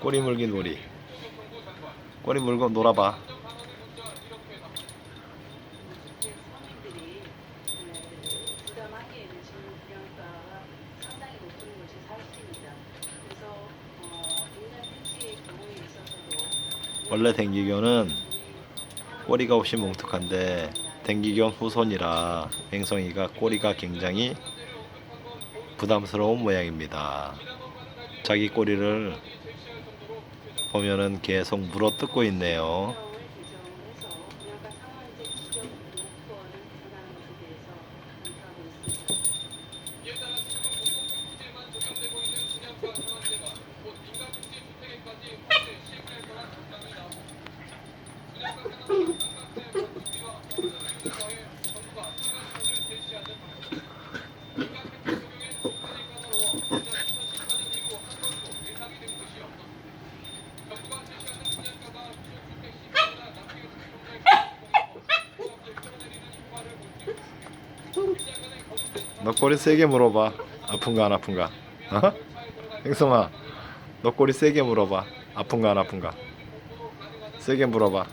꼬리 물기 놀이 꼬리 물고 놀아봐. 원래 댕기교는 꼬리가 없이 뭉툭한데 댕기교 후손이라 맹성이가 꼬리가 굉장히 부담스러운 모양입니다. 자기 꼬리를 보면은 계속 물어뜯고 있네요. 너 꼬리 세게 물어봐. 아픈가 안 아픈가? 어? 행성아, 너 꼬리 세게 물어봐. 아픈가 안 아픈가? 세게 물어봐.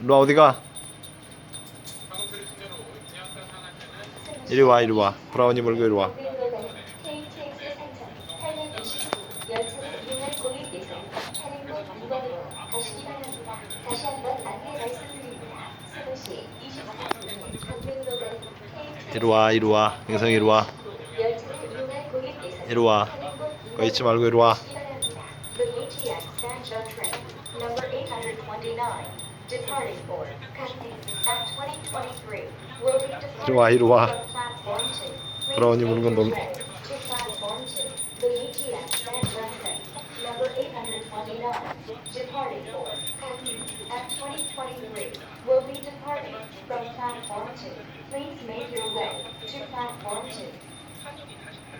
일로 와 어디가? 이리 와 이리 와. 브라우니 물고 이리 와. KTX 상점 829 열차를 이용할 고객 예정 차량과 이번으로 가시기 바랍니다. 다시 한번 안내 말씀 이리 와 이리 와. 행성이 이리 와. 열차를 이용할 고객 예정 이리 와. 거 잊지 말고 이리 와. The ATX Sancho train number 829 departing for Kanping at 2023 will be departing 이리 와, 이리 와. from platform 2. 브라우니 물건 넌- to platform 2. The ATX Sancho train number 829 departing for Kanping at 2023 will be departing from platform 2. Please make your way to platform 2.